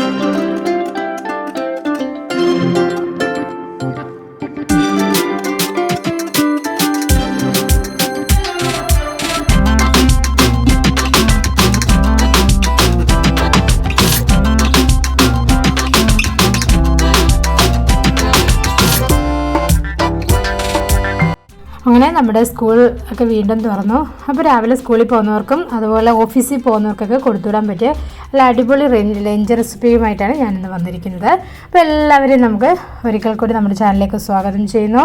അങ്ങനെ നമ്മുടെ സ്കൂൾ ഒക്കെ വീണ്ടും തുറന്നു. അപ്പോൾ രാവിലെ സ്കൂളിൽ പോകുന്നവർക്കും അതുപോലെ ഓഫീസിൽ പോകുന്നവർക്കൊക്കെ കൊടുത്തുവിടാൻ പറ്റിയ നല്ല അടിപൊളി ലഞ്ച് റെസിപ്പിയുമായിട്ടാണ് ഞാനിന്ന് വന്നിരിക്കുന്നത്. അപ്പോൾ എല്ലാവരെയും നമുക്ക് ഒരിക്കൽ കൂടി നമ്മുടെ ചാനലിലേക്ക് സ്വാഗതം ചെയ്യുന്നു.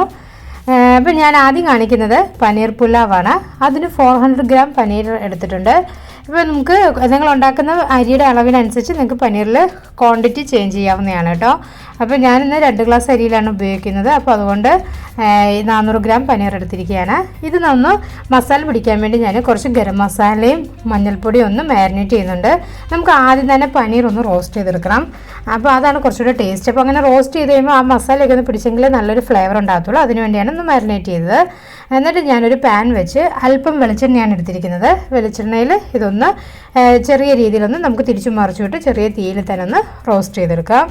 അപ്പോൾ ഞാൻ ആദ്യം കാണിക്കുന്നത് പനീർ പുലാവാണ്. അതിന് ഫോർ ഹൺഡ്രഡ് ഗ്രാം പനീർ എടുത്തിട്ടുണ്ട്. ഇപ്പോൾ നമുക്ക് നിങ്ങൾ ഉണ്ടാക്കുന്ന അരിയുടെ അളവിനനുസരിച്ച് നിങ്ങൾക്ക് പനീറിൽ ക്വാണ്ടിറ്റി ചേഞ്ച് ചെയ്യാവുന്നതാണ് കേട്ടോ. അപ്പോൾ ഞാനിന്ന് രണ്ട് ഗ്ലാസ് അരിയിലാണ് ഉപയോഗിക്കുന്നത്. അപ്പോൾ അതുകൊണ്ട് നാനൂറ് ഗ്രാം പനീർ എടുത്തിരിക്കുകയാണ്. ഇത് നന്ന് മസാല പിടിക്കാൻ വേണ്ടി ഞാൻ കുറച്ച് ഗരം മസാലയും മഞ്ഞൾപ്പൊടിയും ഒന്ന് മാരിനേറ്റ് ചെയ്യുന്നുണ്ട്. നമുക്ക് ആദ്യം തന്നെ പനീർ ഒന്ന് റോസ്റ്റ് ചെയ്തെടുക്കണം. അപ്പോൾ അതാണ് കുറച്ചുകൂടെ ടേസ്റ്റ് അപ്പോൾ അങ്ങനെ റോസ്റ്റ് ചെയ്ത് കഴിയുമ്പോൾ ആ മസാലയൊക്കെ ഒന്ന് പിടിച്ചെങ്കിൽ നല്ലൊരു ഫ്ലേവർ ഉണ്ടാകത്തുള്ളൂ. അതിന് വേണ്ടിയാണ് ഒന്ന് മാരിനേറ്റ് ചെയ്തത്. എന്നിട്ട് ഞാനൊരു പാൻ വെച്ച് അല്പം വെളിച്ചെണ്ണയാണ് എടുത്തിരിക്കുന്നത്. വെളിച്ചെണ്ണയിൽ ഇതൊന്ന് ചെറിയ രീതിയിലൊന്ന് നമുക്ക് തിരിച്ചു മറിച്ചു വിട്ട് ചെറിയ തീയിൽ തന്നെ ഒന്ന് റോസ്റ്റ് ചെയ്തെടുക്കാം.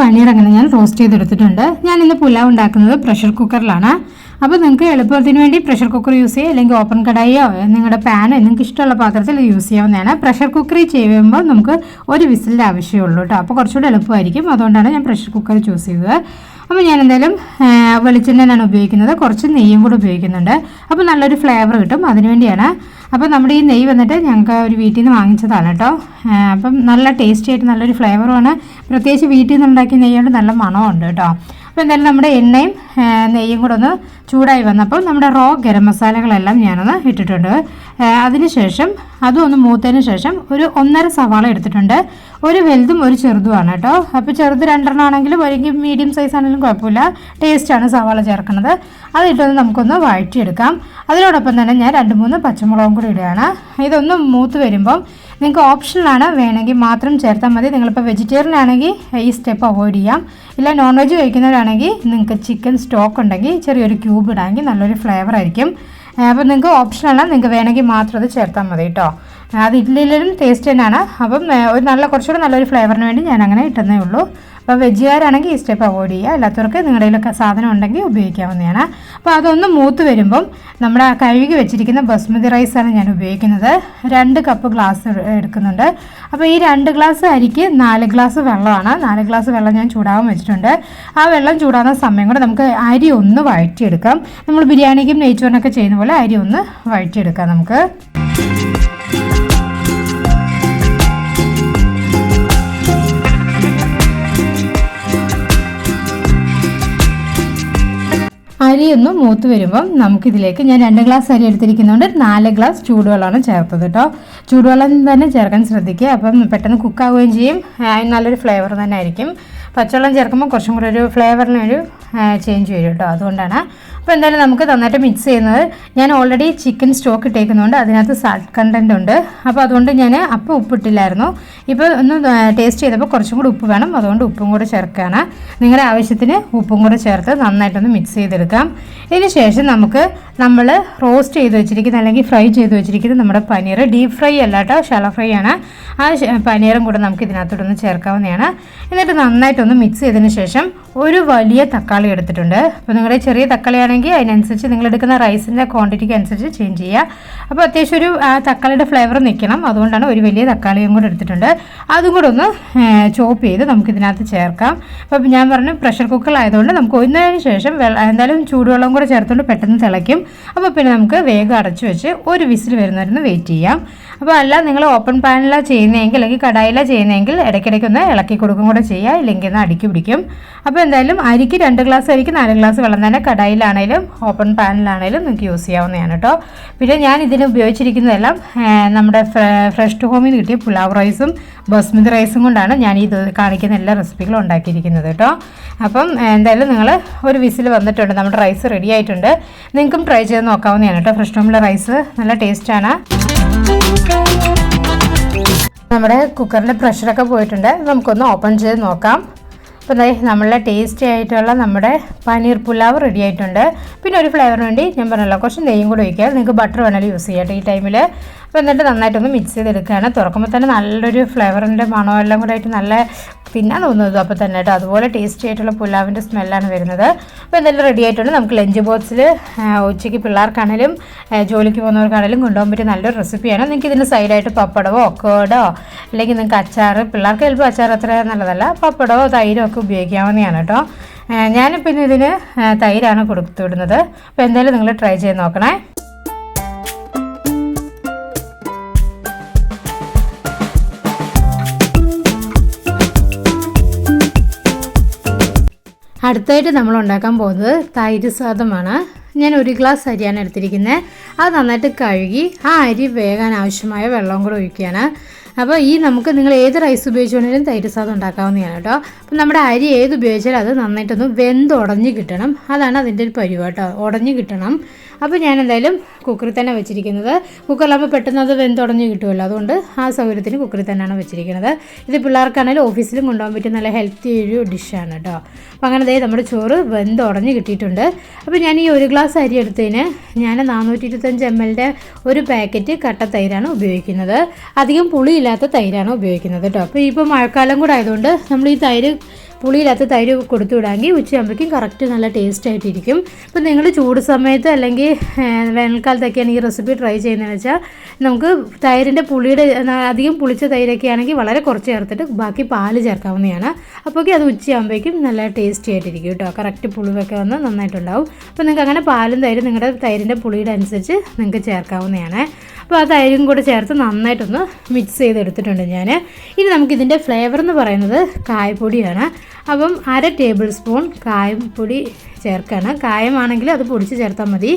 പനീർ അങ്ങനെ ഞാൻ റോസ്റ്റ് ചെയ്തെടുത്തിട്ടുണ്ട്. ഞാൻ ഇന്ന് പുലാവ് ഉണ്ടാക്കുന്നത് പ്രഷർ കുക്കറിലാണ്. അപ്പോൾ നിങ്ങൾക്ക് എളുപ്പത്തിന് വേണ്ടി പ്രഷർ കുക്കർ യൂസ് ചെയ്യുക അല്ലെങ്കിൽ ഓപ്പൺ കടായിയോ നിങ്ങളുടെ പാനോ നിങ്ങൾക്ക് ഇഷ്ടമുള്ള പാത്രത്തിൽ യൂസ് ചെയ്യാവുന്നതാണ്. പ്രഷർ കുക്കറിൽ ചെയ്യുമ്പോൾ നമുക്ക് ഒരു വിസിലിന്റെ ആവശ്യമുള്ളൂ കേട്ടോ. അപ്പോൾ കുറച്ചുകൂടി എളുപ്പമായിരിക്കും. അതുകൊണ്ടാണ് ഞാൻ പ്രഷർ കുക്കർ ചൂസ് ചെയ്തത്. അപ്പോൾ ഞാൻ എന്തായാലും വെളിച്ചെണ്ണയാണ് ഉപയോഗിക്കുന്നത്. കുറച്ച് നെയ്യും കൂടെ ഉപയോഗിക്കുന്നുണ്ട്. അപ്പോൾ നല്ലൊരു ഫ്ലേവർ കിട്ടും. അതിനുവേണ്ടിയാണ് അപ്പോൾ നമ്മുടെ ഈ നെയ്യ് വന്നിട്ട് ഞങ്ങൾക്ക് ഒരു വീട്ടിൽ നിന്ന് വാങ്ങിച്ചതാണ് കേട്ടോ. അപ്പം നല്ല ടേസ്റ്റി ആയിട്ട് നല്ലൊരു ഫ്ലേവറുമാണ്. പ്രത്യേകിച്ച് വീട്ടിൽ നിന്ന് ഉണ്ടാക്കിയ നെയ്യോണ്ട് നല്ല മണമുണ്ട് കേട്ടോ. അപ്പോൾ എന്തായാലും നമ്മുടെ എണ്ണയും നെയ്യും കൂടെ ഒന്ന് ചൂടായി വന്നപ്പോൾ നമ്മുടെ റോ ഗരം മസാലകളെല്ലാം ഞാനൊന്ന് ഇട്ടിട്ടുണ്ട്. അതിനുശേഷം അതും ഒന്ന് മൂത്തതിന് ശേഷം ഒരു ഒന്നര സവാള എടുത്തിട്ടുണ്ട്. ഒരു വലുതും ഒരു ചെറുതുമാണ് കേട്ടോ. അപ്പോൾ ചെറുത് രണ്ടെണ്ണം ആണെങ്കിലും ഒരു മീഡിയം സൈസ് ആണെങ്കിലും കുഴപ്പമില്ല. ടേസ്റ്റാണ് സവാള ചേർക്കുന്നത്. അതിട്ടൊന്ന് നമുക്കൊന്ന് വഴറ്റിയെടുക്കാം. അതിനോടൊപ്പം തന്നെ ഞാൻ രണ്ട് മൂന്ന് പച്ചമുളകും കൂടി ഇടുകയാണ്. ഇതൊന്ന് മൂത്ത് വരുമ്പം നിങ്ങൾക്ക് ഓപ്ഷനിലാണ് വേണമെങ്കിൽ മാത്രം ചേർത്താൽ മതി. നിങ്ങളിപ്പോൾ വെജിറ്റേറിയൻ ആണെങ്കിൽ ഈ സ്റ്റെപ്പ് അവോയ്ഡ് ചെയ്യാം. ഇല്ല നോൺ വെജ് കഴിക്കുന്നവരാണെങ്കിൽ നിങ്ങൾക്ക് ചിക്കൻ സ്റ്റോക്ക് ഉണ്ടെങ്കിൽ ചെറിയൊരു ക്യൂബ് ഇടാമെങ്കിൽ നല്ലൊരു ഫ്ലേവർ ആയിരിക്കും. അപ്പോൾ നിങ്ങൾക്ക് ഓപ്ഷനാണ് നിങ്ങൾക്ക് വേണമെങ്കിൽ മാത്രം അത് ചേർത്താൽ മതി കേട്ടോ. അത് ഇഡ്ഡലിയിലും ടേസ്റ്റ് തന്നെയാണ്. അപ്പം ഒരു നല്ല കുറച്ചുകൂടെ നല്ലൊരു ഫ്ലേവറിന് വേണ്ടി ഞാൻ അങ്ങനെ ഇട്ടുന്നേ ഉള്ളൂ. അപ്പോൾ വെജുകാരാണെങ്കിൽ ഈ സ്റ്റെപ്പ് അവോയ്ഡ് ചെയ്യുക. അല്ലാത്തവർക്ക് നിങ്ങളുടെ കയ്യിലൊക്കെ സാധനം ഉണ്ടെങ്കിൽ ഉപയോഗിക്കാവുന്നതാണ്. അപ്പോൾ അതൊന്ന് മൂത്ത് വരുമ്പം നമ്മുടെ കഴുകി വെച്ചിരിക്കുന്ന ബസ്മതി റൈസാണ് ഞാൻ ഉപയോഗിക്കുന്നത്. രണ്ട് കപ്പ് ഗ്ലാസ് എടുക്കുന്നുണ്ട്. അപ്പോൾ ഈ രണ്ട് ഗ്ലാസ് അരിക്ക് നാല് ഗ്ലാസ് വെള്ളമാണ്. നാല് ഗ്ലാസ് വെള്ളം ഞാൻ ചൂടാകാൻ വെച്ചിട്ടുണ്ട്. ആ വെള്ളം ചൂടാകുന്ന സമയം കൂടെ നമുക്ക് അരി ഒന്ന് വഴറ്റിയെടുക്കാം. നമ്മൾ ബിരിയാണിക്കും നെയ്ച്ചോറിനൊക്കെ ചെയ്യുന്ന പോലെ അരി ഒന്ന് വഴറ്റിയെടുക്കാം നമുക്ക്. അരി ഒന്ന് മൂത്ത് വരുമ്പം നമുക്കിതിലേക്ക് ഞാൻ രണ്ട് ഗ്ലാസ് അരി എടുത്തിരിക്കുന്നതുകൊണ്ട് നാല് ഗ്ലാസ് ചൂടുവെള്ളമാണ് ചേർത്തത് കേട്ടോ. ചൂടുവെള്ളം തന്നെ ചേർക്കാൻ ശ്രദ്ധിക്കുക. അപ്പം പെട്ടെന്ന് കുക്കാവുകയും ചെയ്യും. നല്ലൊരു ഫ്ലേവർ തന്നെ ആയിരിക്കും. പച്ചവെള്ളം ചേർക്കുമ്പോൾ കുറച്ചും കൂടെ ഒരു ഫ്ലേവറിനൊരു ചേഞ്ച് വരും കേട്ടോ. അതുകൊണ്ടാണ് അപ്പോൾ എന്തായാലും നമുക്ക് നന്നായിട്ട് മിക്സ് ചെയ്യുന്നത്. ഞാൻ ഓൾറെഡി ചിക്കൻ സ്റ്റോക്ക് ഇട്ടേക്കുന്നതുകൊണ്ട് അതിനകത്ത് സാൾട്ട് കണ്ടന്റ് ഉണ്ട്. അപ്പോൾ അതുകൊണ്ട് ഞാൻ അപ്പം ഉപ്പിട്ടില്ലായിരുന്നു. ഇപ്പോൾ ഒന്ന് ടേസ്റ്റ് ചെയ്തപ്പോൾ കുറച്ചും കൂടി ഉപ്പ് വേണം. അതുകൊണ്ട് ഉപ്പും കൂടെ ചേർക്കുകയാണ് നിങ്ങളുടെ ആവശ്യത്തിന് ഉപ്പും കൂടെ ചേർത്ത് നന്നായിട്ടൊന്ന് മിക്സ് ചെയ്തെടുക്കാം. ഇതിന് ശേഷം നമുക്ക് നമ്മൾ റോസ്റ്റ് ചെയ്ത് വെച്ചിരിക്കുന്ന അല്ലെങ്കിൽ ഫ്രൈ ചെയ്ത് വെച്ചിരിക്കുന്ന നമ്മുടെ പനീർ ഡീപ്പ് ഫ്രൈ അല്ല കേട്ടോ ഷാലോ ഫ്രൈ ആണ്. ആ പനീറും കൂടെ നമുക്ക് ഇതിനകത്തോട്ടൊന്ന് ചേർക്കാവുന്നതാണ്. എന്നിട്ട് നന്നായിട്ടൊന്ന് മിക്സ് ചെയ്തതിന് ശേഷം ഒരു വലിയ തക്കാളി എടുത്തിട്ടുണ്ട്. അപ്പോൾ നിങ്ങളുടെ ചെറിയ തക്കാളി ആണെങ്കിൽ അതിനനുസരിച്ച് നിങ്ങൾ എടുക്കുന്ന റൈസിന്റെ ക്വാണ്ടിറ്റിക്ക് അനുസരിച്ച് ചേഞ്ച് ചെയ്യുക. അപ്പോൾ അത്യാവശ്യം ഒരു തക്കാളിയുടെ ഫ്ലേവർ നിൽക്കണം. അതുകൊണ്ടാണ് ഒരു വലിയ തക്കാളിയും കൂടെ എടുത്തിട്ടുണ്ട്. അതും കൂടെ ഒന്ന് ചോപ്പ് ചെയ്ത് നമുക്ക് ഇതിനകത്ത് ചേർക്കാം. അപ്പോൾ ഞാൻ പറഞ്ഞു പ്രഷർ കുക്കറിലായതുകൊണ്ട് നമുക്ക് ഒന്നതിന് ശേഷം എന്തായാലും ചൂടുവെള്ളം കൂടെ ചേർത്തുകൊണ്ട് പെട്ടെന്ന് തിളയ്ക്കും. അപ്പോൾ പിന്നെ നമുക്ക് വേഗം അടച്ചു വെച്ച് ഒരു വിസിൽ വരുന്നവരുന്ന് വെയിറ്റ് ചെയ്യാം. അപ്പോൾ അല്ല നിങ്ങൾ ഓപ്പൺ പാനിലാണ് ചെയ്യുന്നതെങ്കിൽ അല്ലെങ്കിൽ കടായിലാണ് ചെയ്യുന്നതെങ്കിൽ ഇടയ്ക്കിടയ്ക്ക് ഒന്ന് ഇളക്കി കൊടുക്കും കൂടെ ചെയ്യുക. ഇല്ലെങ്കിൽ ഒന്ന് അടുക്കി പിടിക്കും. അപ്പോൾ എന്തായാലും അരിക്ക് രണ്ട് ഗ്ലാസ് അരിക്ക് നാല് ഗ്ലാസ് വെള്ളം തന്നെ കടായിലാണേലും ഓപ്പൺ പാനിലാണേലും നിങ്ങൾക്ക് യൂസ് ചെയ്യാവുന്നതാണ് കേട്ടോ. പിന്നെ ഞാൻ ഇതിന് ഉപയോഗിച്ചിരിക്കുന്നതെല്ലാം നമ്മുടെ ഫ്രഷ് ടു ഹോമിൽ കിട്ടിയ പുലാവ് റൈസും ബസ്മതി റൈസും കൊണ്ടാണ് ഞാൻ ഈ കാണിക്കുന്ന എല്ലാ റെസിപ്പികളും ഉണ്ടാക്കിയിരിക്കുന്നത് കേട്ടോ. അപ്പം എന്തായാലും നിങ്ങൾ ഒരു വിസിൽ വന്നിട്ടുണ്ട്. നമ്മുടെ റൈസ് റെഡി ആയിട്ടുണ്ട്. നിങ്ങൾക്കും ട്രൈ ചെയ്ത് നോക്കാവുന്നതാണ് കേട്ടോ. ഫ്രഷ് ടോമിലെ റൈസ് നല്ല ടേസ്റ്റാണ് നമ്മുടെ കുക്കറിന്റെ പ്രഷറൊക്കെ പോയിട്ടുണ്ട്. നമുക്കൊന്ന് ഓപ്പൺ ചെയ്ത് നോക്കാം. അപ്പോൾ നമ്മളുടെ ടേസ്റ്റി ആയിട്ടുള്ള നമ്മുടെ പനീർ പുലാവ് റെഡി ആയിട്ടുണ്ട്. പിന്നെ ഒരു ഫ്ലേവറിന് വേണ്ടി ഞാൻ പറഞ്ഞല്ലോ കുറച്ച് നെയ്യും കൂടി ഒഴിക്കുക. നിങ്ങൾക്ക് ബട്ടർ വേണമെങ്കിൽ യൂസ് ചെയ്യാം ഈ ടൈമിൽ അപ്പോൾ എന്നിട്ട് നന്നായിട്ടൊന്ന് മിക്സ് ചെയ്തെടുക്കുകയാണ്. തുറക്കുമ്പോൾ തന്നെ നല്ലൊരു ഫ്ലേവറിന്റെ മണം എല്ലാം കൂടെ ആയിട്ട് നല്ല തിന്നാൻ തോന്നുന്നത് അപ്പോൾ തന്നെ കേട്ടോ അതുപോലെ ടേസ്റ്റി ആയിട്ടുള്ള പുലാവിന്റെ സ്മെല്ലാണ് വരുന്നത്. അപ്പോൾ എന്തായാലും റെഡി ആയിട്ടുണ്ട്. നമുക്ക് ലഞ്ച് ബോക്സിൽ ഉച്ചയ്ക്ക് പിള്ളേർക്കാണേലും ജോലിക്ക് പോകുന്നവർക്കാണേലും കൊണ്ടുപോകാൻ പറ്റിയ നല്ലൊരു റെസിപ്പിയാണ് നിങ്ങൾക്ക് ഇതിന്റെ സൈഡായിട്ട് പപ്പടമോ കേടോ അല്ലെങ്കിൽ നിങ്ങൾക്ക് അച്ചാർ പിള്ളേർക്ക് ചിലപ്പോൾ അച്ചാർ അത്ര നല്ലതല്ല. പപ്പടമോ തൈരോ ഒക്കെ ഉപയോഗിക്കാവുന്നതാണ് കേട്ടോ. ഞാനിപ്പോൾ ഇന്ന് ഇതിന് തൈരാണ് കൊടുത്തു വിടുന്നത്. അപ്പോൾ എന്തായാലും നിങ്ങൾ ട്രൈ ചെയ്ത് നോക്കണേ. അടുത്തായിട്ട് നമ്മൾ ഉണ്ടാക്കാൻ പോകുന്നത് തൈര് സാദമാണ് ഞാൻ ഒരു ഗ്ലാസ് അരിയാണ് എടുത്തിരിക്കുന്നത്. അത് നന്നായിട്ട് കഴുകി ആ അരി വേകാൻ ആവശ്യമായ വെള്ളം കൂടെ ഒഴിക്കുകയാണ്. അപ്പോൾ ഈ നമുക്ക് നിങ്ങൾ ഏത് റൈസ് ഉപയോഗിച്ചുകൊണ്ടെങ്കിലും തൈര് സാദം ഉണ്ടാക്കാവുന്നതാണ് കേട്ടോ. അപ്പോൾ നമ്മുടെ അരി ഏത് ഉപയോഗിച്ചാലും അത് നന്നായിട്ടൊന്ന് വെന്ത് ഉടഞ്ഞ് കിട്ടണം. അതാണ് അതിന്റെ ഒരു പരിവ് കേട്ടോ. ഉടഞ്ഞ് കിട്ടണം. അപ്പോൾ ഞാൻ എന്തായാലും കുക്കറിൽ തന്നെ വെച്ചിരിക്കുന്നത്. കുക്കറിലാകുമ്പോൾ പെട്ടെന്ന് അത് വെന്തുടഞ്ഞ് കിട്ടുമല്ലോ. അതുകൊണ്ട് ആ സൗകര്യത്തിന് കുക്കറിൽ തന്നെയാണ് വെച്ചിരിക്കുന്നത്. ഇത് പിള്ളേർക്കാണെങ്കിലും ഓഫീസിലും കൊണ്ടുപോകാൻ പറ്റിയ നല്ല ഹെൽത്തി ഒരു ഡിഷാണ് കേട്ടോ. അപ്പോൾ അങ്ങനെ ദേ നമ്മുടെ ചോറ് വെന്തുടഞ്ഞ് കിട്ടിയിട്ടുണ്ട്. അപ്പോൾ ഞാൻ ഈ ഒരു ഗ്ലാസ് അരി എടുത്തതിന് ഞാൻ നാനൂറ്റി ഇരുപത്തഞ്ച് എം എല്ലിന്റെ ഒരു പാക്കറ്റ് കട്ട തൈരാണ് ഉപയോഗിക്കുന്നത്. അധികം പുളിയില്ലാത്ത തൈരാണ് ഉപയോഗിക്കുന്നത് കേട്ടോ. അപ്പോൾ ഇപ്പോൾ മഴക്കാലം കൂടെ ആയതുകൊണ്ട് നമ്മൾ ഈ തൈര് പുളിയില്ലാത്ത തൈര് കൊടുത്തു വിടാമെങ്കിൽ ഉച്ചയാകുമ്പോഴേക്കും കറക്റ്റ് നല്ല ടേസ്റ്റ് ആയിട്ടിരിക്കും. അപ്പോൾ നിങ്ങൾ ചൂട് സമയത്ത് അല്ലെങ്കിൽ വേനൽക്കാലത്തൊക്കെയാണ് ഈ റെസിപ്പി ട്രൈ ചെയ്യുന്നതെന്ന് വെച്ചാൽ നമുക്ക് തൈരിന്റെ പുളിയുടെ അധികം പുളിച്ച തൈരൊക്കെ ആണെങ്കിൽ വളരെ കുറച്ച് ചേർത്തിട്ട് ബാക്കി പാൽ ചേർക്കാവുന്നതാണ്. അപ്പോഴേക്കും അത് ഉച്ചയാകുമ്പോഴേക്കും നല്ല ടേസ്റ്റി ആയിട്ടിരിക്കും കേട്ടോ. കറക്റ്റ് പുളിവൊക്കെ വന്ന് നന്നായിട്ടുണ്ടാവും. അപ്പോൾ നിങ്ങൾക്ക് അങ്ങനെ പാലും തൈരും നിങ്ങളുടെ തൈരിന്റെ പുളിയുടെ അനുസരിച്ച് നിങ്ങൾക്ക് ചേർക്കാവുന്നതാണ്. അപ്പോൾ ആ തൈരും കൂടെ ചേർത്ത് നന്നായിട്ടൊന്ന് മിക്സ് ചെയ്തെടുത്തിട്ടുണ്ട് ഞാൻ. ഇനി നമുക്കിതിന്റെ ഫ്ലേവർ എന്ന് പറയുന്നത് കായപ്പൊടിയാണ്. അപ്പം അര ടേബിൾ സ്പൂൺ കായം പൊടി ചേർക്കണം. കായമാണെങ്കിൽ അത് പൊടിച്ച് ചേർത്താൽ മതി.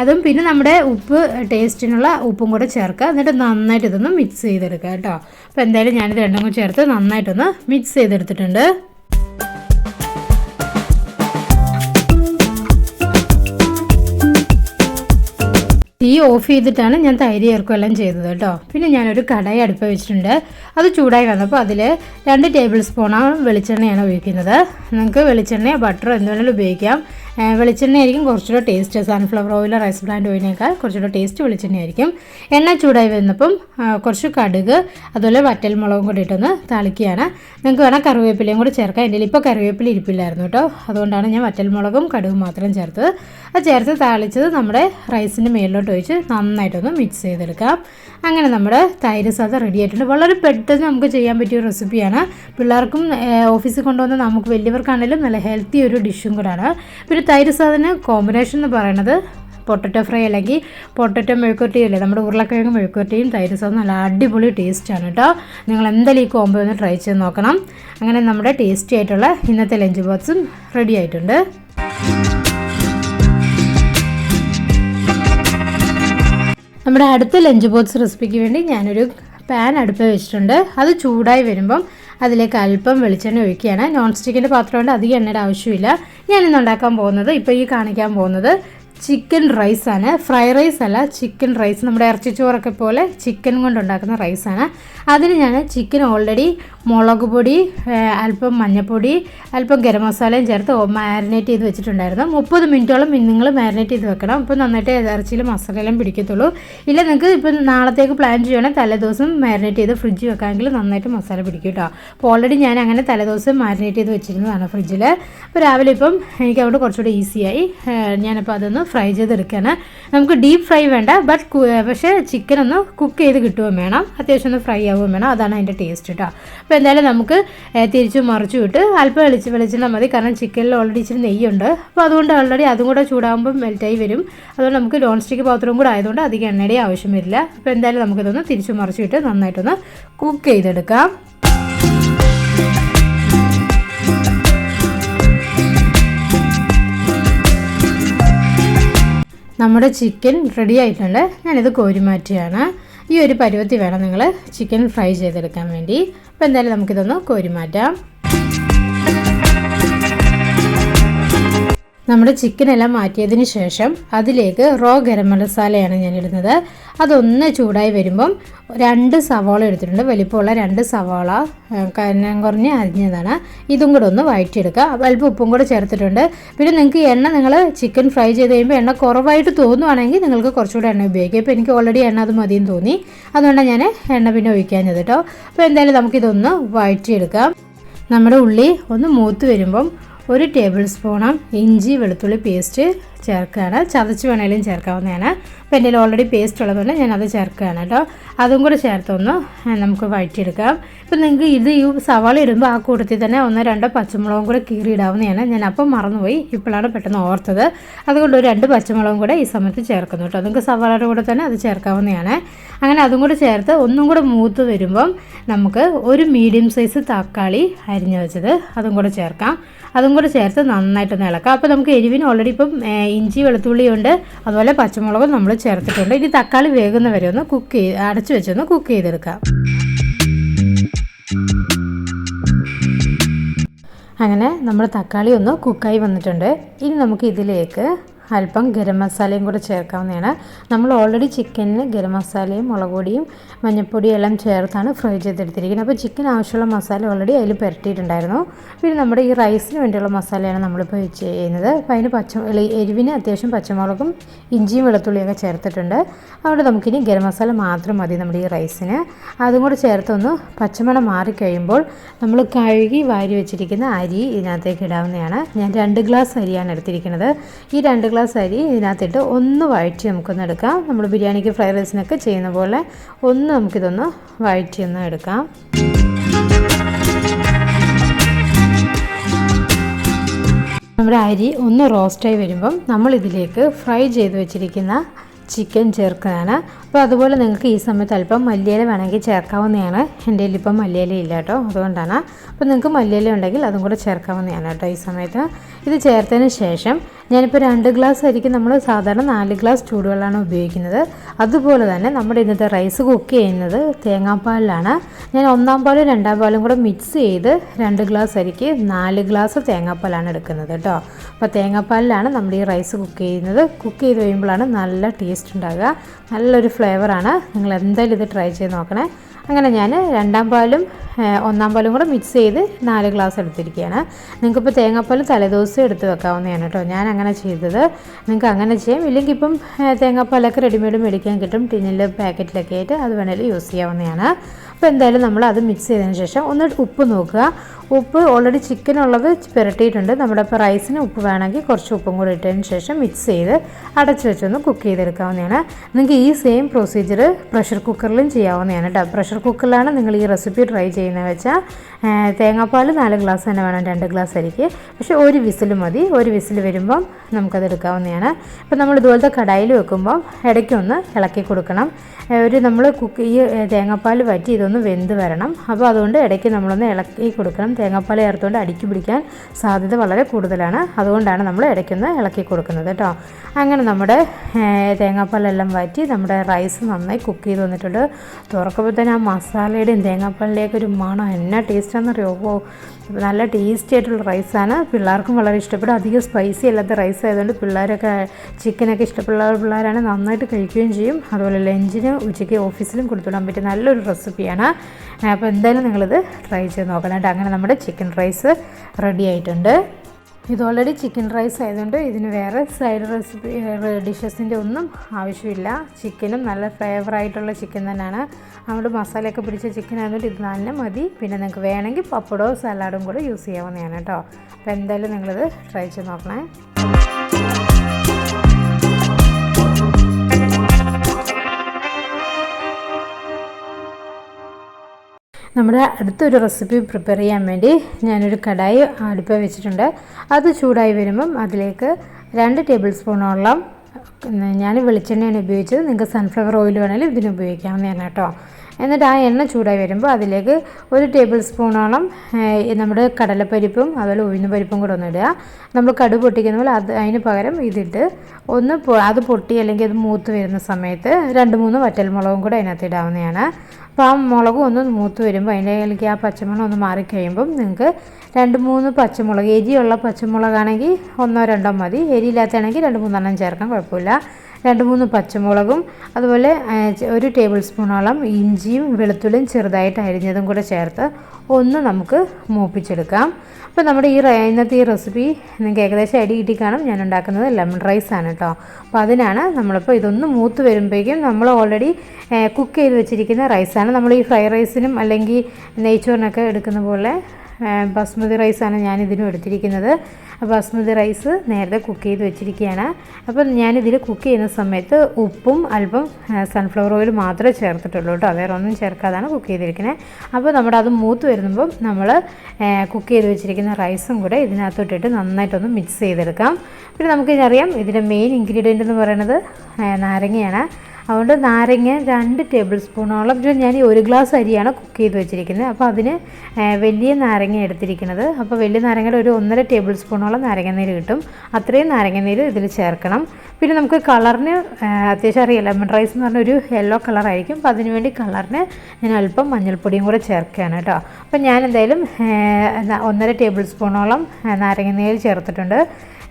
അതും പിന്നെ നമ്മുടെ ഉപ്പ് ടേസ്റ്റിനുള്ള ഉപ്പും കൂടെ ചേർക്കുക. എന്നിട്ട് നന്നായിട്ട് ഇതൊന്ന് മിക്സ് ചെയ്തെടുക്കുക കേട്ടോ. അപ്പോൾ എന്തായാലും ഞാനിത് രണ്ടും കൂടി ചേർത്ത് നന്നായിട്ടൊന്ന് മിക്സ് ചെയ്തെടുത്തിട്ടുണ്ട്. തീ ഓഫ് ചെയ്തിട്ടാണ് ഞാൻ തൈര് ചേർക്കുകയെല്ലാം ചെയ്തത് കേട്ടോ. പിന്നെ ഞാനൊരു കടായി അടുപ്പ് വെച്ചിട്ടുണ്ട്. അത് ചൂടായി വന്നപ്പോൾ അതിൽ രണ്ട് ടേബിൾ സ്പൂണാണ് വെളിച്ചെണ്ണയാണ് ഉപയോഗിക്കുന്നത്. നിങ്ങൾക്ക് വെളിച്ചെണ്ണയോ ബട്ടറോ എന്ത് വേണമെങ്കിലും ഉപയോഗിക്കാം. വെളിച്ചെണ്ണയായിരിക്കും. കുറച്ചുകൂടെ taste sunflower oil rice brand ഓയിലിനേക്കാൾ കുറച്ചുകൂടെ ടേസ്റ്റ് വെളിച്ചെണ്ണയായിരിക്കും. എണ്ണ ചൂടായി വന്നപ്പം കുറച്ച് കടുക് അതുപോലെ വറ്റൽ മുളകും കൂടി ഇട്ടൊന്ന് തളിക്കുകയാണ്. നിങ്ങൾക്ക് വേണം കറിവേപ്പിലയും കൂടി ചേർക്കാം. എന്റെ ഇപ്പോൾ കറിവേപ്പില ഇരിപ്പില്ലായിരുന്നു കേട്ടോ. അതുകൊണ്ടാണ് ഞാൻ വറ്റൽ മുളകും കടുകും മാത്രം ചേർത്തത്. അത് ചേർത്ത് താളിച്ചത് നമ്മുടെ റൈസിന്റെ മേലിലോട്ട് ഒഴിച്ച് നന്നായിട്ടൊന്ന് മിക്സ് ചെയ്തെടുക്കാം. അങ്ങനെ നമ്മുടെ തൈര് സാധ റെഡി ആയിട്ടുണ്ട്. വളരെ പെട്ടെന്ന് നമുക്ക് ചെയ്യാൻ പറ്റിയ ഒരു റെസിപ്പിയാണ് പിള്ളേർക്കും ഓഫീസിൽ കൊണ്ടുവന്ന് നമുക്ക് വലിയവർക്കാണെങ്കിലും നല്ല ഹെൽത്തി ഒരു ഡിഷും കൂടാണ്. പിന്നെ തൈര് സാധന കോമ്പിനേഷൻ എന്ന് പറയുന്നത് പൊട്ടറ്റോ ഫ്രൈ അല്ലെങ്കിൽ പൊട്ടറ്റോ മെഴുക്കുരട്ടി അല്ലേ? നമ്മുടെ ഉരുളക്കിഴങ്ങ് മെഴുക്കുരട്ടിയും തൈര് സാധനം നല്ല അടിപൊളി ടേസ്റ്റാണ് കേട്ടോ. നിങ്ങൾ എന്തായാലും ഈ കോമ്പോ ഒന്ന് ട്രൈ ചെയ്ത് നോക്കണം. അങ്ങനെ നമ്മുടെ ടേസ്റ്റി ആയിട്ടുള്ള ഇന്നത്തെ ലഞ്ച് ബോക്സും റെഡി ആയിട്ടുണ്ട്. നമ്മുടെ അടുത്ത ലഞ്ച് ബോക്സ് റെസിപ്പിക്ക് വേണ്ടി ഞാനൊരു പാൻ അടുപ്പ് വെച്ചിട്ടുണ്ട്. അത് ചൂടായി വരുമ്പം അതിലേക്ക് അല്പം വെളിച്ചെണ്ണ ഒഴിക്കുകയാണ്. നോൺ സ്റ്റിക്കിന്റെ പാത്രം കൊണ്ട് അധികം എണ്ണയുടെ ആവശ്യമില്ല. ഞാനിന്ന് ഉണ്ടാക്കാൻ പോകുന്നത് ഇപ്പോൾ ഈ കാണിക്കാൻ പോകുന്നത് ചിക്കൻ റൈസാണ്. ഫ്രൈ റൈസ് അല്ല ചിക്കൻ റൈസ്. നമ്മുടെ ഇറച്ചിച്ചോറൊക്കെ പോലെ ചിക്കൻ കൊണ്ടുണ്ടാക്കുന്ന റൈസാണ്. അതിന് ഞാൻ ചിക്കൻ ഓൾറെഡി മുളക് പൊടി അല്പം മഞ്ഞൾപ്പൊടി അല്പം ഗരം മസാലയും ചേർത്ത് മാരിനേറ്റ് ചെയ്ത് വെച്ചിട്ടുണ്ടായിരുന്നു. മുപ്പത് മിനിറ്റോളം നിങ്ങൾ മാരിനേറ്റ് ചെയ്ത് വെക്കണം. അപ്പോൾ നന്നായിട്ട് ഇറച്ചിയിൽ മസാലയെല്ലാം പിടിക്കത്തുള്ളൂ. ഇല്ല നിങ്ങൾക്ക് ഇപ്പം നാളത്തേക്ക് പ്ലാൻ ചെയ്യണമെങ്കിൽ തലേദിവസം മാരിനേറ്റ് ചെയ്ത് ഫ്രിഡ്ജിൽ വെക്കാമെങ്കിൽ നന്നായിട്ട് മസാല പിടിക്കും കേട്ടോ. അപ്പോൾ ഓൾറെഡി ഞാൻ അങ്ങനെ തലേദിവസം മാരിനേറ്റ് ചെയ്ത് വെച്ചിരുന്നതാണ് ഫ്രിഡ്ജിൽ അപ്പോൾ രാവിലെ ഇപ്പം എനിക്ക് അവിടെ കുറച്ചുകൂടി ഈസിയായി. ഞാനപ്പോൾ അതൊന്ന് ഫ്രൈ ചെയ്തെടുക്കുകയാണ് നമുക്ക് ഡീപ്പ് ഫ്രൈ വേണ്ട ബട്ട് പക്ഷേ ചിക്കൻ ഒന്ന് കുക്ക് ചെയ്ത് കിട്ടുകയും വേണം. അത്യാവശ്യം ഒന്ന് ഫ്രൈ ആവുകയും വേണം. അതാണ് അതിന്റെ ടേസ്റ്റ് കേട്ടോ അപ്പോൾ എന്തായാലും നമുക്ക് തിരിച്ചു മറിച്ചു വിട്ട് അല്പം വെളിച്ച് വെളിച്ചെണ്ണ മതി. കാരണം ചിക്കനിൽ ഓൾറെഡി ഇച്ചിരി നെയ്യുണ്ട്. അപ്പോൾ അതുകൊണ്ട് ഓൾറെഡി അതും കൂടെ ചൂടാകുമ്പോൾ മെൽറ്റായി വരും. അതുകൊണ്ട് നമുക്ക് നോൺ സ്റ്റിക്ക് പാത്രവും കൂടെ ആയതുകൊണ്ട് അധികം എണ്ണയുടെ ആവശ്യം വരില്ല. അപ്പോൾ എന്തായാലും നമുക്കിതൊന്ന് തിരിച്ചു മറിച്ചു വിട്ട് നന്നായിട്ടൊന്ന് കുക്ക് ചെയ്തെടുക്കാം. നമ്മുടെ ചിക്കൻ റെഡി ആയിട്ടുണ്ട്. ഞാനിത് കോരിമാറ്റിയാണ് ഈ ഒരു പരുവത്തി വേണം നിങ്ങൾ ചിക്കൻ ഫ്രൈ ചെയ്തെടുക്കാൻ വേണ്ടി. അപ്പോൾ എന്തായാലും നമുക്കിതൊന്ന് കോരി നമ്മുടെ ചിക്കൻ എല്ലാം മാറ്റിയതിന് ശേഷം അതിലേക്ക് റോ ഗരം മസാലയാണ് ഞാൻ ഇടുന്നത്. അതൊന്ന് ചൂടായി വരുമ്പം രണ്ട് സവാള എടുത്തിട്ടുണ്ട്. വലിപ്പമുള്ള രണ്ട് സവാള കനം കുറഞ്ഞ് അരിഞ്ഞതാണ്. ഇതും കൂടെ ഒന്ന് വഴറ്റിയെടുക്കുക. അല്പം ഉപ്പും കൂടെ ചേർത്തിട്ടുണ്ട്. പിന്നെ നിങ്ങൾക്ക് എണ്ണ നിങ്ങൾ ചിക്കൻ ഫ്രൈ ചെയ്ത് കഴിയുമ്പോൾ എണ്ണ കുറവായിട്ട് തോന്നുവാണെങ്കിൽ നിങ്ങൾക്ക് കുറച്ചുകൂടെ എണ്ണ ഉപയോഗിക്കാം. ഇപ്പോൾ എനിക്ക് ഓൾറെഡി എണ്ണ അത് മതിയെന്ന് തോന്നി. അതുകൊണ്ടാണ് ഞാൻ എണ്ണ പിന്നെ ഒഴിക്കാഞ്ഞത് കേട്ടോ. അപ്പോൾ എന്തായാലും നമുക്കിതൊന്ന് വഴറ്റിയെടുക്കാം. നമ്മുടെ ഉള്ളി ഒന്ന് മൂത്ത് വരുമ്പം ഒരു ടേബിൾ സ്പൂണും ഇഞ്ചി വെളുത്തുള്ളി പേസ്റ്റ് ചേർക്കുകയാണ്. ചതച്ച് വേണേലും ചേർക്കാവുന്നതാണ്. അപ്പോൾ എന്റെ ഓൾറെഡി പേസ്റ്റ് ഉള്ളതുകൊണ്ട് ഞാൻ അത് ചേർക്കുകയാണ് കേട്ടോ. അതും കൂടെ ചേർത്തൊന്ന് നമുക്ക് വഴറ്റിയെടുക്കാം. ഇപ്പം നിങ്ങൾക്ക് ഇത് ഈ സവാള ഇടുമ്പോൾ ആ കൂട്ടത്തിൽ തന്നെ ഒന്നോ രണ്ടോ പച്ചമുളകും കൂടെ കീറി ഇടാവുന്നതാണ് ഞാൻ അപ്പം മറന്നുപോയി. ഇപ്പോഴാണ് പെട്ടെന്ന് ഓർത്തത്. അതുകൊണ്ട് ഒരു രണ്ട് പച്ചമുളകും കൂടെ ഈ സമയത്ത് ചേർക്കുന്നു കേട്ടോ. നിങ്ങൾക്ക് സവാളയുടെ കൂടെ തന്നെ അത് ചേർക്കാവുന്നതാണ്. അങ്ങനെ അതും കൂടെ ചേർത്ത് ഒന്നും കൂടെ മൂത്ത് വരുമ്പം നമുക്ക് ഒരു മീഡിയം സൈസ് തക്കാളി അരിഞ്ഞു വെച്ചത് അതും കൂടെ ചേർക്കാം. അതും കൂടെ ചേർത്ത് നന്നായിട്ടൊന്ന് ഇളക്കാം. അപ്പോൾ നമുക്ക് എരിവിന് ഓൾറെഡി ഇപ്പം ഇഞ്ചി വെളുത്തുള്ളി ഉണ്ട് അതുപോലെ പച്ചമുളകും നമ്മൾ ചേർത്തിട്ടുണ്ട്. ഇനി തക്കാളി വേകുന്ന വരെ ഒന്ന് കുക്ക് ചെയ്ത് അടച്ചു വെച്ചൊന്ന് കുക്ക് ചെയ്തെടുക്കാം. അങ്ങനെ നമ്മൾ തക്കാളി ഒന്ന് കുക്കായി വന്നിട്ടുണ്ട്. ഇനി നമുക്ക് ഇതിലേക്ക് അല്പം ഗരം മസാലയും കൂടെ ചേർക്കാവുന്നതാണ്. നമ്മൾ ഓൾറെഡി ചിക്കനിൽ ഗരം മസാലയും മുളക് പൊടിയും മഞ്ഞൾപ്പൊടിയും എല്ലാം ചേർത്താണ് ഫ്രൈ ചെയ്തെടുത്തിരിക്കുന്നത്. അപ്പോൾ ചിക്കൻ ആവശ്യമുള്ള മസാല ഓൾറെഡി അതിൽ പുരട്ടിയിട്ടുണ്ടായിരുന്നു. പിന്നെ നമ്മുടെ ഈ റൈസിന് വേണ്ടിയുള്ള മസാലയാണ് നമ്മളിപ്പോൾ ചെയ്യുന്നത്. അപ്പോൾ അതിന് പച്ച എരിവിന് അത്യാവശ്യം പച്ചമുളകും ഇഞ്ചിയും വെളുത്തുള്ളിയൊക്കെ ചേർത്തിട്ടുണ്ട്. അതുകൊണ്ട് നമുക്കിനി ഗരം മസാല മാത്രം മതി നമ്മുടെ ഈ റൈസിന് അതും കൂടെ ചേർത്തൊന്ന് പച്ചമണം മാറിക്കഴിയുമ്പോൾ നമ്മൾ കഴുകി വാരി വെച്ചിരിക്കുന്ന അരി ഇതിനകത്തേക്ക് ഇടാവുന്നതാണ്. ഞാൻ രണ്ട് ഗ്ലാസ് അരിയാണ് എടുത്തിരിക്കുന്നത്. ഈ രണ്ട് ഗ്ലാസ് അരി ഇതിനകത്തിട്ട് ഒന്ന് വഴറ്റി നമുക്കൊന്ന് എടുക്കാം. നമ്മൾ ബിരിയാണിക്ക് ഫ്രൈഡ് റൈസിനൊക്കെ ചെയ്യുന്ന പോലെ ഒന്ന് നമുക്കിതൊന്ന് വഴറ്റി ഒന്ന് എടുക്കാം. നമ്മുടെ അരി ഒന്ന് റോസ്റ്റായി വരുമ്പം നമ്മളിതിലേക്ക് ഫ്രൈ ചെയ്ത് വെച്ചിരിക്കുന്ന ചിക്കൻ ചേർക്കുന്നതാണ് അപ്പോൾ അതുപോലെ നിങ്ങൾക്ക് ഈ സമയത്ത് അല്പം മല്ലിയില വേണമെങ്കിൽ ചേർക്കാവുന്നതാണ്. എന്റെ ഇപ്പം മല്ലിയില ഇല്ല കേട്ടോ അതുകൊണ്ടാണ്. അപ്പോൾ നിങ്ങൾക്ക് മല്ലിയില ഉണ്ടെങ്കിൽ അതും കൂടെ ചേർക്കാവുന്നതാണ് കേട്ടോ ഈ സമയത്ത്. ഇത് ചേർത്തതിന് ശേഷം ഞാനിപ്പോൾ രണ്ട് ഗ്ലാസ് അരിക്ക് നമ്മൾ സാധാരണ നാല് ഗ്ലാസ് ചൂടുവെള്ളമാണ് ഉപയോഗിക്കുന്നത്. അതുപോലെ തന്നെ നമ്മുടെ ഇന്നത്തെ റൈസ് കുക്ക് ചെയ്യുന്നത് തേങ്ങാപ്പാലിലാണ്. ഞാൻ ഒന്നാം പാലും രണ്ടാം പാലും കൂടെ മിക്സ് ചെയ്ത് രണ്ട് ഗ്ലാസ് അരിക്ക് നാല് ഗ്ലാസ് തേങ്ങാപ്പാലാണ് എടുക്കുന്നത് കേട്ടോ. അപ്പോൾ തേങ്ങാപ്പാലിലാണ് നമ്മുടെ ഈ റൈസ് കുക്ക് ചെയ്യുന്നത്. കുക്ക് ചെയ്ത് കഴിയുമ്പോഴാണ് നല്ല ടേസ്റ്റ് ഉണ്ടാകുക നല്ലൊരു ഫ്ലേവറാണ്. നിങ്ങൾ എന്തായാലും ഇത് ട്രൈ ചെയ്ത് നോക്കണേ. അങ്ങനെ ഞാൻ രണ്ടാം പാലും ഒന്നാം പാലും കൂടെ മിക്സ് ചെയ്ത് നാല് ഗ്ലാസ് എടുത്തിരിക്കുകയാണ് നിങ്ങൾക്കിപ്പോൾ തേങ്ങാപ്പാൽ തലേദിവസം എടുത്ത് വെക്കാവുന്നതാണ് കേട്ടോ. ഞാൻ അങ്ങനെ ചെയ്തത്. നിങ്ങൾക്ക് അങ്ങനെ ചെയ്യാം. ഇല്ലെങ്കിൽ ഇപ്പം തേങ്ങാപ്പാലൊക്കെ റെഡിമെയ്ഡ് മേടിക്കാൻ കിട്ടും. ടിന്നിൽ പാക്കറ്റിലൊക്കെ ആയിട്ട് അത് വേണമെങ്കിൽ യൂസ് ചെയ്യാവുന്നതാണ്. അപ്പോൾ എന്തായാലും നമ്മൾ അത് മിക്സ് ചെയ്തതിന് ശേഷം ഒന്ന് ഉപ്പ് നോക്കുക. ഉപ്പ് ഓൾറെഡി ചിക്കൻ ഉള്ളത് പുരട്ടിയിട്ടുണ്ട്. നമ്മുടെ ഇപ്പോൾ റൈസിന് ഉപ്പ് വേണമെങ്കിൽ കുറച്ച് ഉപ്പും കൂടി ഇട്ടതിന് ശേഷം മിക്സ് ചെയ്ത് അടച്ചു വെച്ചൊന്ന് കുക്ക് ചെയ്തെടുക്കാവുന്നതാണ്. നിങ്ങൾക്ക് ഈ സെയിം പ്രൊസീജിയർ പ്രഷർ കുക്കറിലും ചെയ്യാവുന്നതാണ് കേട്ടോ. പ്രഷർ കുക്കറിലാണ് നിങ്ങൾ ഈ റെസിപ്പി ട്രൈ ചെയ്യുന്നത് വെച്ചാൽ തേങ്ങാപ്പാൽ നാല് ഗ്ലാസ് തന്നെ വേണം രണ്ട് ഗ്ലാസ് അരിക്ക്. പക്ഷേ ഒരു വിസിൽ മതി. ഒരു വിസിൽ വരുമ്പം നമുക്കത് എടുക്കാവുന്നതാണ്. അപ്പോൾ നമ്മൾ ഇതുപോലത്തെ കടായിൽ വെക്കുമ്പോൾ ഇടയ്ക്കൊന്ന് ഇളക്കി കൊടുക്കണം. ഒരു നമ്മൾ കുക്ക് ഈ തേങ്ങാപ്പാൽ വറ്റി ഇതൊന്ന് വെന്ത് വരണം. അപ്പോൾ അതുകൊണ്ട് ഇടയ്ക്ക് നമ്മളൊന്ന് ഇളക്കി കൊടുക്കണം. തേങ്ങാപ്പാൽ ചേർത്തുകൊണ്ട് അടുക്കി പിടിക്കാൻ സാധ്യത വളരെ കൂടുതലാണ്. അതുകൊണ്ടാണ് നമ്മൾ ഇടയ്ക്കൊന്ന് ഇളക്കി കൊടുക്കുന്നത് കേട്ടോ. അങ്ങനെ നമ്മുടെ തേങ്ങാപ്പാലെല്ലാം വറ്റി നമ്മുടെ റൈസ് നന്നായി കുക്ക് ചെയ്ത് വന്നിട്ടുണ്ട്. തുറക്കുമ്പോൾ തന്നെ ആ മസാലയുടെയും തേങ്ങാപ്പാലിന്റെയൊക്കെ ഒരു മണം. എന്നാ ടേസ്റ്റാണെന്നറിയോ നല്ല ടേസ്റ്റി ആയിട്ടുള്ള റൈസാണ് പിള്ളേർക്കും വളരെ ഇഷ്ടപ്പെടും. അധികം സ്പൈസി അല്ലാത്ത റൈസ് ആയതുകൊണ്ട് പിള്ളേരൊക്കെ ചിക്കനൊക്കെ ഇഷ്ടപ്പെടുന്ന പിള്ളേരാണ് നന്നായിട്ട് കഴിക്കുകയും ചെയ്യും. അതുപോലെ ലഞ്ചിന് ഉച്ചയ്ക്ക് ഓഫീസിലും കൊടുത്തുവിടാൻ പറ്റിയ നല്ലൊരു റെസിപ്പിയാണ് അപ്പോൾ എന്തായാലും നിങ്ങളിത് ട്രൈ ചെയ്ത് നോക്കണം കേട്ടോ. അങ്ങനെ നമ്മുടെ ചിക്കൻ റൈസ് റെഡി ആയിട്ടുണ്ട്. ഇത് ഓൾറെഡി ചിക്കൻ റൈസ് ആയതുകൊണ്ട് ഇതിന് വേറെ സൈഡ് റെസിപ്പി ഡിഷസിന്റെ ഒന്നും ആവശ്യമില്ല. ചിക്കനും നല്ല ഫ്ലേവർ ആയിട്ടുള്ള ചിക്കൻ തന്നെയാണ്. അതുകൊണ്ട് മസാലയൊക്കെ പിടിച്ച ചിക്കൻ ആയതുകൊണ്ട് ഇത് തന്നെ മതി. പിന്നെ നിങ്ങൾക്ക് വേണമെങ്കിൽ പപ്പടോ സലാഡും കൂടെ യൂസ് ചെയ്യാവുന്നതാണ് കേട്ടോ. അപ്പോൾ എന്തായാലും നിങ്ങളിത് ട്രൈ ചെയ്ത് നോക്കണേ. നമ്മുടെ അടുത്തൊരു റെസിപ്പി പ്രിപ്പയർ ചെയ്യാൻ വേണ്ടി ഞാനൊരു കടായി അടുപ്പ് വെച്ചിട്ടുണ്ട്. അത് ചൂടായി വരുമ്പം അതിലേക്ക് രണ്ട് ടേബിൾ സ്പൂണോളം ഞാൻ വെളിച്ചെണ്ണയാണ് ഉപയോഗിച്ചത്. നിങ്ങൾക്ക് സൺഫ്ലവർ ഓയിൽ വേണമെങ്കിൽ ഇതിന് ഉപയോഗിക്കാവുന്നതാണ് കേട്ടോ. എന്നിട്ട് ആ എണ്ണ ചൂടായി വരുമ്പോൾ അതിലേക്ക് ഒരു ടേബിൾ സ്പൂണോളം നമ്മുടെ കടലപ്പരിപ്പും അതുപോലെ ഉഴുന്ന് പരിപ്പും കൂടെ ഒന്ന് ഇടുക. നമ്മൾ കടു പൊട്ടിക്കുന്ന പോലെ അത് അതിന് പകരം ഇതിട്ട് ഒന്ന് അത് പൊട്ടി അല്ലെങ്കിൽ അത് മൂത്ത് വരുന്ന സമയത്ത് രണ്ട് മൂന്ന് വറ്റൽമുളകും കൂടെ അതിനകത്ത് ഇടാവുന്നതാണ്. അപ്പോൾ ആ മുളകും ഒന്ന് മൂത്ത് വരുമ്പോൾ അതിലേക്ക് ആ പച്ചമുളക് ഒന്ന് മാറിക്കഴിയുമ്പം നിങ്ങൾക്ക് രണ്ട് മൂന്ന് പച്ചമുളക് എരിയുള്ള പച്ചമുളകാണെങ്കിൽ ഒന്നോ രണ്ടോ മതി. എരിയില്ലാത്തതാണെങ്കിൽ രണ്ട് മൂന്നെണ്ണം ചേർക്കാം കുഴപ്പമില്ല. രണ്ട് മൂന്ന് പച്ചമുളകും അതുപോലെ ഒരു ടേബിൾ സ്പൂണോളം ഇഞ്ചിയും വെളുത്തുള്ളിയും ചെറുതായിട്ട് അരിഞ്ഞതും കൂടെ ചേർത്ത് ഒന്ന് നമുക്ക് മൂപ്പിച്ചെടുക്കാം. അപ്പോൾ നമ്മുടെ ഈ ഇന്നത്തെ ഈ റെസിപ്പി നിങ്ങൾക്ക് ഏകദേശം അടി കിട്ടി കാണും. ഞാൻ ഉണ്ടാക്കുന്നത് ലെമൺ റൈസ് ആണ് കേട്ടോ അപ്പോൾ അതിനാണ് നമ്മളിപ്പോൾ ഇതൊന്ന് മൂത്ത് വരുമ്പോഴേക്കും നമ്മൾ ഓൾറെഡി കുക്ക് ചെയ്ത് വെച്ചിരിക്കുന്ന റൈസാണ് നമ്മൾ ഈ ഫ്രൈ റൈസിനും അല്ലെങ്കിൽ നെയ്ച്ചോറിനൊക്കെ എടുക്കുന്ന പോലെ ബസ്മതി റൈസാണ് ഞാൻ ഇതിനും എടുത്തിരിക്കുന്നത് ബസ്മതി റൈസ് നേരത്തെ കുക്ക് ചെയ്ത് വെച്ചിരിക്കുകയാണ്. അപ്പം ഞാനിതിൽ കുക്ക് ചെയ്യുന്ന സമയത്ത് ഉപ്പും അല്പം സൺഫ്ലവർ ഓയിൽ മാത്രമേ ചേർത്തിട്ടുള്ളൂ കേട്ടോ. വേറെ ഒന്നും ചേർക്കാതാണ് കുക്ക് ചെയ്തിരിക്കുന്നത്. അപ്പോൾ നമ്മുടെ അത് മൂത്ത് വരുമ്പം നമ്മൾ കുക്ക് ചെയ്ത് വെച്ചിരിക്കുന്ന റൈസും കൂടെ ഇതിനകത്തോട്ടിട്ട് നന്നായിട്ടൊന്ന് മിക്സ് ചെയ്തെടുക്കാം. പിന്നെ നമുക്കിതറിയാം ഇതിന്റെ മെയിൻ ഇൻഗ്രീഡിയന്റ് എന്ന് പറയുന്നത് നാരങ്ങയാണ്. അതുകൊണ്ട് നാരങ്ങ രണ്ട് ടേബിൾ സ്പൂണോളം. ഞാൻ ഒരു ഗ്ലാസ് അരിയാണ് കുക്ക് ചെയ്ത് വെച്ചിരിക്കുന്നത്. അപ്പോൾ അതിന് വലിയ നാരങ്ങ എടുത്തിരിക്കുന്നത്. അപ്പോൾ വലിയ നാരങ്ങയുടെ ഒരു ഒന്നര ടേബിൾ സ്പൂണോളം നാരങ്ങ നീര് കിട്ടും. അത്രയും നാരങ്ങനീര് ഇതിൽ ചേർക്കണം. പിന്നെ നമുക്ക് കളറിന് അത്യാവശ്യം അറിയാം. ലെമൺ റൈസ് എന്ന് പറഞ്ഞ ഒരു യെല്ലോ കളറായിരിക്കും. അപ്പോൾ അതിന് വേണ്ടി കളറിന് ഞാൻ അല്പം മഞ്ഞൾപ്പൊടിയും കൂടെ ചേർക്കുകയാണ് കേട്ടോ. അപ്പോൾ ഞാൻ എന്തായാലും ഒന്നര ടേബിൾ സ്പൂണോളം നാരങ്ങ നീര് ചേർത്തിട്ടുണ്ട്.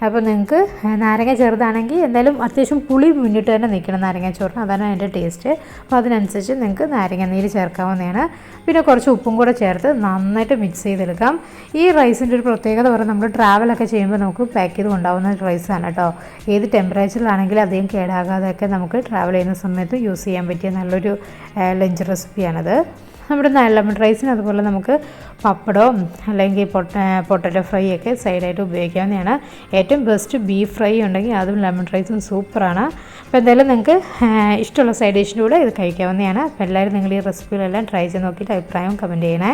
അപ്പോൾ നിങ്ങൾക്ക് നാരങ്ങ ചെറുതാണെങ്കിൽ എന്തായാലും അത്യാവശ്യം പുളി മുന്നിട്ട് തന്നെ നിൽക്കണം നാരങ്ങ ചോറിന്. അതാണ് അതിന്റെ ടേസ്റ്റ്. അപ്പോൾ അതിനനുസരിച്ച് നിങ്ങൾക്ക് നാരങ്ങ നീര് ചേർക്കാവുന്നതാണ്. പിന്നെ കുറച്ച് ഉപ്പും കൂടെ ചേർത്ത് നന്നായിട്ട് മിക്സ് ചെയ്തെടുക്കാം. ഈ റൈസിന്റെ ഒരു പ്രത്യേകത പറഞ്ഞാൽ നമ്മൾ ട്രാവലൊക്കെ ചെയ്യുമ്പോൾ നമുക്ക് പാക്ക് ചെയ്ത് കൊണ്ടാവുന്ന റൈസാണ് കേട്ടോ. ഏത് ടെമ്പറേച്ചറിലാണെങ്കിലും അധികം കേടാകാതെയൊക്കെ നമുക്ക് ട്രാവൽ ചെയ്യുന്ന സമയത്ത് യൂസ് ചെയ്യാൻ പറ്റിയ നല്ലൊരു ലഞ്ച് റെസിപ്പിയാണത് നമ്മുടെ ലെമൺ റൈസിന് അതുപോലെ നമുക്ക് പപ്പടവും അല്ലെങ്കിൽ പൊട്ട പൊട്ടറ്റോ ഫ്രൈ ഒക്കെ സൈഡായിട്ട് ഉപയോഗിക്കാവുന്നതാണ്. ഏറ്റവും ബെസ്റ്റ് ബീഫ് ഫ്രൈ ഉണ്ടെങ്കിൽ അതും ലെമൺ റൈസും സൂപ്പറാണ്. അപ്പോൾ എന്തായാലും നിങ്ങൾക്ക് ഇഷ്ടമുള്ള സൈഡ് ഡിഷിന്റെ കൂടെ ഇത് കഴിക്കാവുന്നതാണ്. അപ്പോൾ എല്ലാവരും നിങ്ങൾ ഈ റെസിപ്പികളെല്ലാം ട്രൈ ചെയ്ത് നോക്കിയിട്ട് അഭിപ്രായം കമന്റ് ചെയ്യണേ.